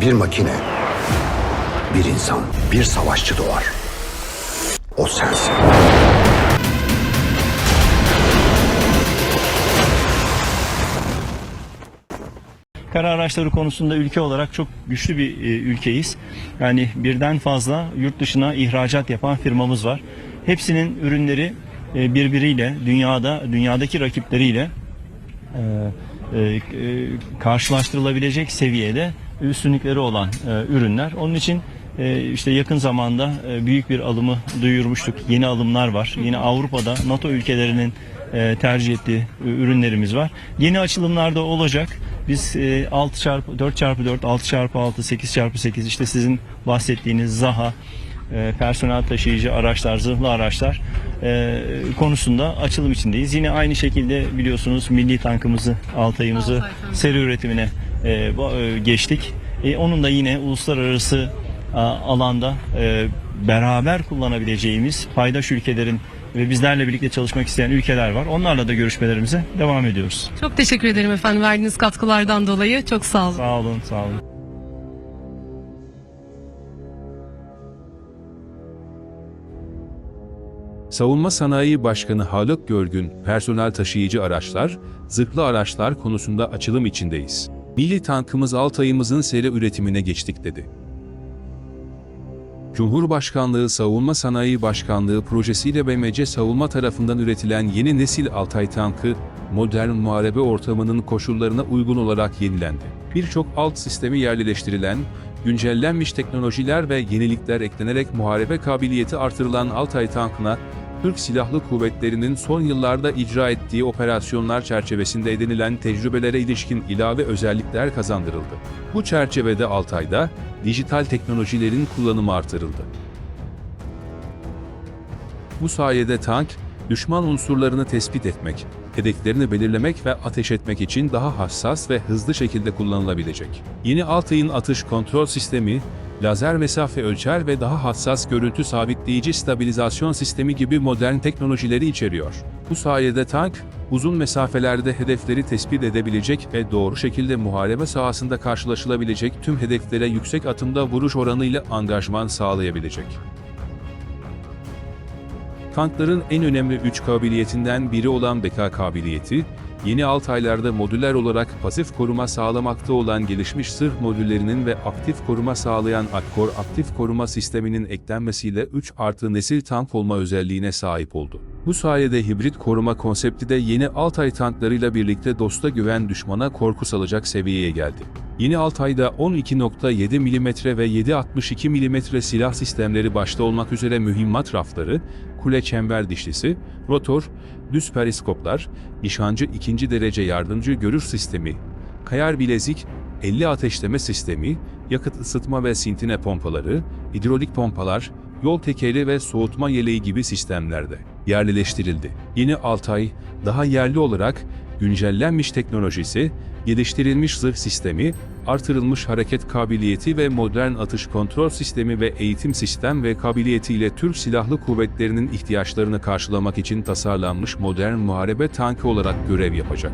Bir makine, bir insan, bir savaşçı doğar. O sensin. Kara araçları konusunda ülke olarak çok güçlü bir e, ülkeyiz. Yani birden fazla yurt dışına ihracat yapan firmamız var. Hepsinin ürünleri e, birbiriyle dünyada dünyadaki rakipleriyle e, karşılaştırılabilecek seviyede üstünlükleri olan e, ürünler. Onun için e, işte yakın zamanda e, büyük bir alımı duyurmuştuk. Yeni alımlar var. Yine Avrupa'da NATO ülkelerinin e, tercih ettiği ürünlerimiz var. Yeni açılımlarda olacak. Biz e, 6 çarpı 4 çarpı 4, 6 çarpı 6, 8 çarpı 8 işte sizin bahsettiğiniz Zaha, personel taşıyıcı araçlar, zırhlı araçlar konusunda açılım içindeyiz. Yine aynı şekilde biliyorsunuz milli tankımızı, Altay'ımızı seri üretimine e, bu- e, geçtik. E, onun da yine uluslararası a, alanda e, beraber kullanabileceğimiz paydaş ülkelerin ve bizlerle birlikte çalışmak isteyen ülkeler var. Onlarla da görüşmelerimize devam ediyoruz. Çok teşekkür ederim efendim verdiğiniz katkılardan dolayı. Çok sağ olun. Sağ olun, sağ olun. Savunma Sanayi Başkanı Haluk Görgün, personel taşıyıcı araçlar, zırhlı araçlar konusunda açılım içindeyiz. Milli tankımız Altay'ımızın seri üretimine geçtik dedi. Cumhurbaşkanlığı Savunma Sanayi Başkanlığı projesiyle BMC Savunma tarafından üretilen yeni nesil Altay tankı, modern muharebe ortamının koşullarına uygun olarak yenilendi. Birçok alt sistemi yerleştirilen, güncellenmiş teknolojiler ve yenilikler eklenerek muharebe kabiliyeti artırılan Altay tankına, Türk Silahlı Kuvvetleri'nin son yıllarda icra ettiği operasyonlar çerçevesinde edinilen tecrübelere ilişkin ilave özellikler kazandırıldı. Bu çerçevede Altay'da dijital teknolojilerin kullanımı artırıldı. Bu sayede tank, düşman unsurlarını tespit etmek, hedeflerini belirlemek ve ateş etmek için daha hassas ve hızlı şekilde kullanılabilecek. Yeni Altay'ın atış kontrol sistemi, lazer mesafe ölçer ve daha hassas görüntü sabitleyici stabilizasyon sistemi gibi modern teknolojileri içeriyor. Bu sayede tank, uzun mesafelerde hedefleri tespit edebilecek ve doğru şekilde muharebe sahasında karşılaşılabilecek tüm hedeflere yüksek atımda vuruş oranıyla angajman sağlayabilecek. Tankların en önemli üç kabiliyetinden biri olan beka kabiliyeti, yeni Altaylarda modüler olarak pasif koruma sağlamakta olan gelişmiş zırh modüllerinin ve aktif koruma sağlayan Akkor aktif koruma sisteminin eklenmesiyle 3 artı nesil tank olma özelliğine sahip oldu. Bu sayede hibrit koruma konsepti de yeni Altay tanklarıyla birlikte dosta güven düşmana korku salacak seviyeye geldi. Yeni Altay'da 12.7 mm ve 7.62 mm silah sistemleri başta olmak üzere mühimmat rafları, kule çember dişlisi, rotor, düz periskoplar, nişancı ikinci derece yardımcı görüş sistemi, kayar bilezik, 50 ateşleme sistemi, yakıt ısıtma ve sintine pompaları, hidrolik pompalar, yol tekeri ve soğutma yeleği gibi sistemlerde yerleştirildi. Yeni Altay, daha yerli olarak güncellenmiş teknolojisi, geliştirilmiş zırh sistemi, artırılmış hareket kabiliyeti ve modern atış kontrol sistemi ve eğitim sistem ve kabiliyetiyle Türk Silahlı Kuvvetleri'nin ihtiyaçlarını karşılamak için tasarlanmış modern muharebe tankı olarak görev yapacak.